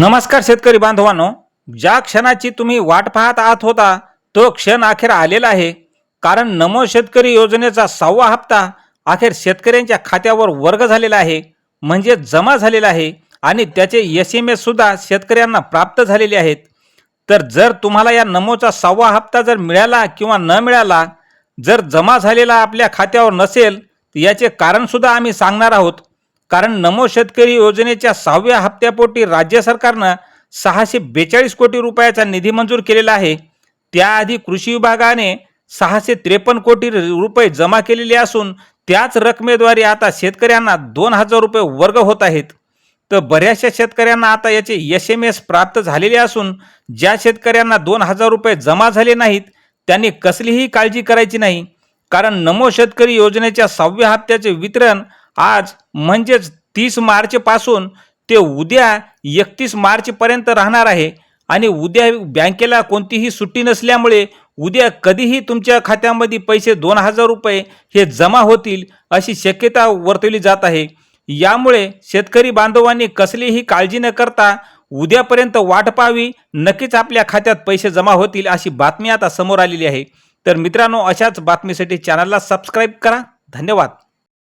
नमस्कार शेतकरी बांधवांनो ज्या क्षणाची तुम्ही वाट पाहत आहात होता तो क्षण अखेर आलेला आहे. कारण नमो शेतकरी योजनेचा सहावा हप्ता अखेर शेतकऱ्यांच्या खात्यावर वर्ग झालेला आहे म्हणजे जमा झालेला आहे आणि त्याचे एस एम एससुद्धा शेतकऱ्यांना प्राप्त झालेले आहेत. तर जर तुम्हाला या नमोचा सहावा हप्ता जर मिळाला किंवा न मिळाला जर जमा झालेला आपल्या खात्यावर नसेल तर याचे कारणसुद्धा आम्ही सांगणार आहोत. कारण नमो शेतकरी योजनेच्या सहाव्या हप्त्यापोटी राज्य सरकारनं सहाशे बेचाळीस कोटी रुपयाचा निधी मंजूर केलेला आहे. त्याआधी कृषी विभागाने सहाशे त्रेपन्न कोटी रुपये जमा केलेले असून त्याच रकमेद्वारे आता शेतकऱ्यांना दोन हजार रुपये वर्ग होत आहेत. तर बऱ्याचशा शेतकऱ्यांना आता याचे एस एम एस प्राप्त झालेले असून ज्या शेतकऱ्यांना दोन हजार रुपये जमा झाले नाहीत त्यांनी कसलीही काळजी करायची नाही. कारण नमो शेतकरी योजनेच्या सहाव्या हप्त्याचे वितरण आज म्हणजेच तीस मार्चपासून ते उद्या एकतीस मार्चपर्यंत राहणार आहे. आणि उद्या बँकेला कोणतीही सुट्टी नसल्यामुळे उद्या कधीही तुमच्या खात्यामध्ये पैसे दोन हजार रुपये हे जमा होतील अशी शक्यता वर्तवली जात आहे. यामुळे शेतकरी बांधवांनी कसलीही काळजी न करता उद्यापर्यंत वाट पाहावी नक्कीच आपल्या खात्यात पैसे जमा होतील अशी बातमी आता समोर आलेली आहे. तर मित्रांनो अशाच बातमीसाठी चॅनलला सबस्क्राईब करा. धन्यवाद.